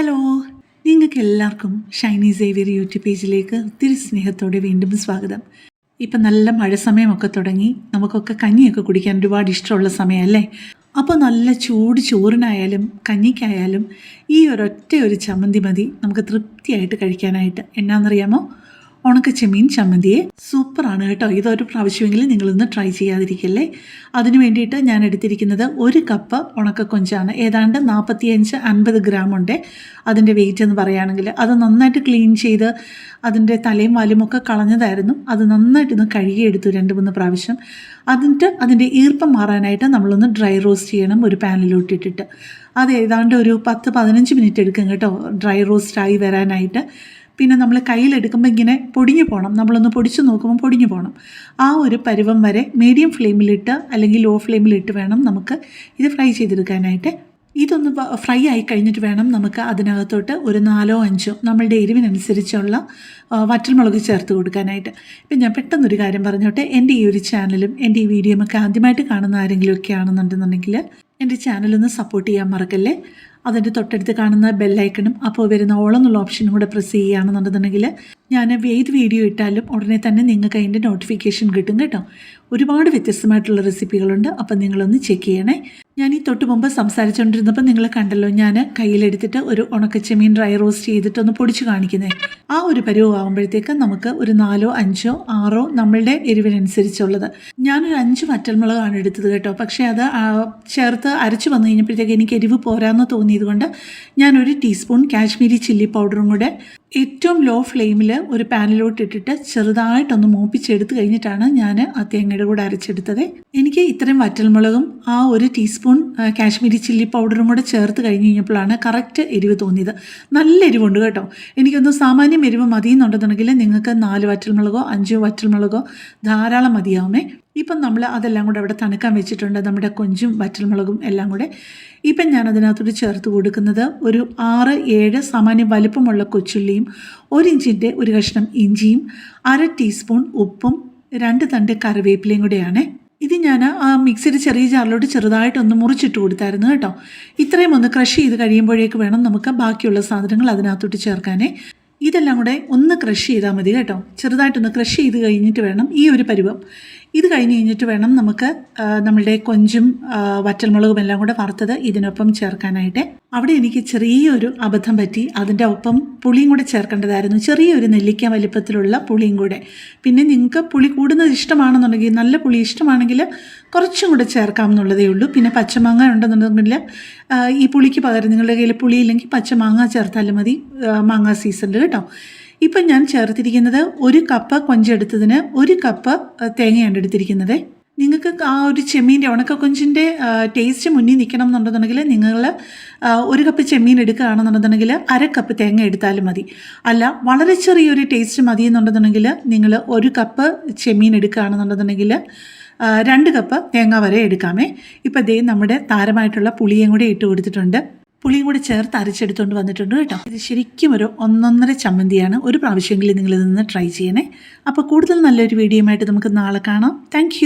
Hello നിങ്ങൾക്ക് എല്ലാവർക്കും Shiny Xavier YouTube പേജിലേക്ക് ഒത്തിരി സ്നേഹത്തോടെ വീണ്ടും സ്വാഗതം. ഇപ്പം നല്ല മഴ സമയമൊക്കെ തുടങ്ങി നമുക്കൊക്കെ കഞ്ഞിയൊക്കെ കുടിക്കാൻ ഒരുപാട് ഇഷ്ടമുള്ള സമയമല്ലേ? അപ്പോൾ നല്ല ചൂട് ചോറിനായാലും കഞ്ഞിക്കായാലും ഈ ഒരൊറ്റ ഒരു ചമ്മന്തി മതി നമുക്ക് തൃപ്തിയായിട്ട് കഴിക്കാനായിട്ട്. എന്നാണെന്നറിയാമോ ഉണക്ക ചെമ്മീൻ ചമ്മന്തിയെ സൂപ്പറാണ് കേട്ടോ. ഇതൊരു പ്രാവശ്യമെങ്കിലും നിങ്ങളൊന്ന് ട്രൈ ചെയ്യാതിരിക്കല്ലേ? അതിനു വേണ്ടിയിട്ട് ഞാൻ എടുത്തിരിക്കുന്നത് ഒരു കപ്പ് ഉണക്ക കൊഞ്ചാണ്. ഏതാണ്ട് നാൽപ്പത്തിയഞ്ച് അൻപത് ഗ്രാം ഉണ്ട്. അതിന്റെ വെയിറ്റ് എന്ന് പറയുകയാണെങ്കിൽ അത് നന്നായിട്ട് ക്ലീൻ ചെയ്ത് അതിന്റെ തലയും വാലുമൊക്കെ കളഞ്ഞതായിരുന്നു. അത് നന്നായിട്ടൊന്ന് കഴുകിയെടുത്തു രണ്ട് മൂന്ന് പ്രാവശ്യം. അതിന്റെ അതിന്റെ ഈർപ്പം മാറാനായിട്ട് നമ്മളൊന്ന് ഡ്രൈ റോസ്റ്റ് ചെയ്യണം ഒരു പാനിലോട്ട് ഇട്ടിട്ട്. അത് ഏതാണ്ട് ഒരു പത്ത് പതിനഞ്ച് മിനിറ്റ് എടുക്കും കേട്ടോ. ഡ്രൈ റോസ്റ്റായി വരാനായിട്ട്. പിന്നെ നമ്മൾ കയ്യിലെടുക്കുമ്പോൾ ഇങ്ങനെ പൊടിഞ്ഞു പോകണം നമ്മളൊന്ന് പൊടിച്ച് നോക്കുമ്പോൾ പൊടിഞ്ഞു പോകണം ആ ഒരു പരുവം വരെ മീഡിയം ഫ്ലെയിമിലിട്ട് അല്ലെങ്കിൽ ലോ ഫ്ലെയിമിലിട്ട് വേണം നമുക്ക് ഇത് ഫ്രൈ ചെയ്തെടുക്കാനായിട്ട്. ഇതൊന്ന് ഫ്രൈ ആയി കഴിഞ്ഞിട്ട് വേണം നമുക്ക് അതിനകത്തോട്ട് ഒരു നാലോ അഞ്ചോ നമ്മളുടെ എരിവിനനുസരിച്ചുള്ള വറ്റൽമുളക് ചേർത്ത് കൊടുക്കാനായിട്ട്. ഇപ്പം ഞാൻ പെട്ടെന്നൊരു കാര്യം പറഞ്ഞോട്ടെ. എന്റെ ഈ ഒരു ചാനലും എന്റെ ഈ വീഡിയോയും ഒക്കെ ആദ്യമായിട്ട് കാണുന്ന ആരെങ്കിലുമൊക്കെ ആണെന്നുണ്ടെന്നുണ്ടെങ്കിൽ എന്റെ ചാനലൊന്ന് സപ്പോർട്ട് ചെയ്യാൻ മറക്കല്ലേ? അതിന്റെ തൊട്ടടുത്ത് കാണുന്ന ബെല്ലൈക്കണും അപ്പോൾ വരുന്ന ഓളം എന്നുള്ള ഓപ്ഷനും കൂടെ പ്രസ് ചെയ്യുകയാണെന്നുണ്ടെന്നുണ്ടെങ്കിൽ ഞാൻ ഏത് വീഡിയോ ഇട്ടാലും ഉടനെ തന്നെ നിങ്ങൾക്ക് അതിന്റെ നോട്ടിഫിക്കേഷൻ കിട്ടും കേട്ടോ. ഒരുപാട് വ്യത്യസ്തമായിട്ടുള്ള റെസിപ്പികളുണ്ട് അപ്പം നിങ്ങളൊന്ന് ചെക്ക് ചെയ്യണേ. ഞാൻ ഈ തൊട്ട് മുമ്പ് സംസാരിച്ചുകൊണ്ടിരുന്നപ്പോൾ നിങ്ങൾ കണ്ടല്ലോ ഞാൻ കയ്യിലെടുത്തിട്ട് ഒരു ഉണക്കച്ചെമീൻ ഡ്രൈ റോസ്റ്റ് ചെയ്തിട്ടൊന്ന് പൊടിച്ച് കാണിക്കുന്നത് ആ ഒരു പരുവം ആകുമ്പോഴത്തേക്ക് നമുക്ക് ഒരു നാലോ അഞ്ചോ ആറോ നമ്മളുടെ എരിവിനനുസരിച്ചുള്ളത്. ഞാനൊരു അഞ്ച് വറ്റൽമുളകാണ് എടുത്തത് കേട്ടോ. പക്ഷേ അത് ചേർത്ത് അരച്ച് വന്നു കഴിഞ്ഞപ്പോഴത്തേക്ക് എനിക്ക് എരിവ് പോരാന്ന് തോന്നിയത് കൊണ്ട് ഞാനൊരു ടീസ്പൂൺ കാശ്മീരി ചില്ലി പൗഡറും കൂടെ ഏറ്റവും ലോ ഫ്ലെയിമിൽ ഒരു പാനിലോട്ട് ഇട്ടിട്ട് ചെറുതായിട്ടൊന്ന് മൂപ്പിച്ചെടുത്ത് കഴിഞ്ഞിട്ടാണ് ഞാൻ ആ തേങ്ങയുടെ കൂടെ അരച്ചെടുത്തത്. എനിക്ക് ഇത്രയും വറ്റൽമുളകും ആ ഒരു ടീസ്പൂൺ ആ, കാശ്മീരി ചില്ലി പൗഡറും കൂടെ ചേർത്ത് കഴിഞ്ഞ് കഴിഞ്ഞപ്പോഴാണ് കറക്റ്റ് എരിവ് തോന്നിയത്. നല്ല എരിവുണ്ട് കേട്ടോ. എനിക്കൊന്ന് സാമാന്യം എരിവ് മതിയെന്നുണ്ടെന്നുണ്ടെങ്കിൽ നിങ്ങൾക്ക് നാല് വറ്റൽമുളകോ അഞ്ചോ വറ്റൽമുളകോ ധാരാളം മതിയാവുമേ. ഇപ്പം നമ്മൾ അതെല്ലാം കൂടെ അവിടെ തണുക്കാൻ വെച്ചിട്ടുണ്ട്. നമ്മുടെ കൊഞ്ചും വറ്റൽമുളകും എല്ലാം കൂടെ. ഇപ്പം ഞാൻ അതിനകത്തോട്ട് ചേർത്ത് കൊടുക്കുന്നത് ഒരു ആറ് ഏഴ് സാമാന്യം വലുപ്പമുള്ള കൊച്ചുള്ളിയും ഒരു ഇഞ്ചിന്റെ ഒരു കഷ്ണം ഇഞ്ചിയും അര ടീസ്പൂൺ ഉപ്പും രണ്ട് തണ്ട് കറിവേപ്പിലയും കൂടെയാണ്. ഇത് ഞാൻ ആ മിക്സിയുടെ ചെറിയ ജാറിലോട്ട് ചെറുതായിട്ടൊന്ന് മുറിച്ചിട്ട് കൊടുത്തായിരുന്നു കേട്ടോ. ഇത്രയും ഒന്ന് ക്രഷ് ചെയ്ത് കഴിയുമ്പോഴേക്ക് വേണം നമുക്ക് ബാക്കിയുള്ള സാധനങ്ങൾ അതിനകത്തോട്ട് ചേർക്കാനേ. ഇതെല്ലാം കൂടെ ഒന്ന് ക്രഷ് ചെയ്താൽ മതി കേട്ടോ. ചെറുതായിട്ടൊന്ന് ക്രഷ് ചെയ്ത് കഴിഞ്ഞിട്ട് വേണം ഈ ഒരു പരുവം. ഇത് കഴിഞ്ഞ് കഴിഞ്ഞിട്ട് വേണം നമുക്ക് നമ്മളുടെ കൊഞ്ചും വറ്റൽമുളകും എല്ലാം കൂടെ വറുത്തത് ഇതിനൊപ്പം ചേർക്കാനായിട്ട്. അവിടെ എനിക്ക് ചെറിയൊരു അബദ്ധം പറ്റി. അതിന്റെ ഒപ്പം പുളിയും കൂടെ ചേർക്കേണ്ടതായിരുന്നു. ചെറിയൊരു നെല്ലിക്ക വലിപ്പത്തിലുള്ള പുളിയും കൂടെ. പിന്നെ നിങ്ങൾക്ക് പുളി കൂടുന്നത് ഇഷ്ടമാണെന്നുണ്ടെങ്കിൽ നല്ല പുളി ഇഷ്ടമാണെങ്കിൽ കുറച്ചും കൂടെ ചേർക്കാം എന്നുള്ളതേ ഉള്ളൂ. പിന്നെ പച്ചമാങ്ങ ഉണ്ടെന്നുണ്ടെങ്കിൽ ഈ പുളിക്ക് പകരം നിങ്ങളുടെ കയ്യിൽ പുളിയില്ലെങ്കിൽ പച്ചമാങ്ങ ചേർത്താലും മതി മാങ്ങ സീസണിൽ കേട്ടോ. ഇപ്പം ഞാൻ ചേർത്തിരിക്കുന്നത് ഒരു കപ്പ് കൊഞ്ചെടുത്തതിന് ഒരു കപ്പ് തേങ്ങയാണ് എടുത്തിരിക്കുന്നത്. നിങ്ങൾക്ക് ആ ഒരു ചെമ്മീന്റെ ഉണക്ക കൊഞ്ചിന്റെ ടേസ്റ്റ് മുന്നിൽ നിൽക്കണം എന്നുണ്ടെന്നുണ്ടെങ്കിൽ നിങ്ങൾ ഒരു കപ്പ് ചെമ്മീൻ എടുക്കുകയാണെന്നുണ്ടെന്നുണ്ടെങ്കിൽ അര കപ്പ് തേങ്ങ എടുത്താലും മതി. അല്ല വളരെ ചെറിയൊരു ടേസ്റ്റ് മതി എന്നുണ്ടെന്നുണ്ടെങ്കിൽ നിങ്ങൾ ഒരു കപ്പ് ചെമ്മീൻ എടുക്കുകയാണെന്നുണ്ടെന്നുണ്ടെങ്കിൽ രണ്ട് കപ്പ് തേങ്ങ വരെ എടുക്കാമേ. ഇപ്പം ദേ നമ്മുടെ താരമായിട്ടുള്ള പുളിയും കൂടി ഇട്ട് കൊടുത്തിട്ടുണ്ട്. പുളിയും കൂടി ചേർത്ത് അരച്ചെടുത്തുകൊണ്ട് വന്നിട്ടുണ്ട് കേട്ടോ. ഇത് ശരിക്കും ഒരു ഒന്നൊന്നര ചമ്മന്തിയാണ്. ഒരു പ്രാവശ്യമെങ്കിലും നിങ്ങൾ ഇതൊന്ന് ട്രൈ ചെയ്യണേ. അപ്പോൾ കൂടുതൽ നല്ലൊരു വീഡിയോയുമായിട്ട് നമുക്ക് നാളെ കാണാം. താങ്ക്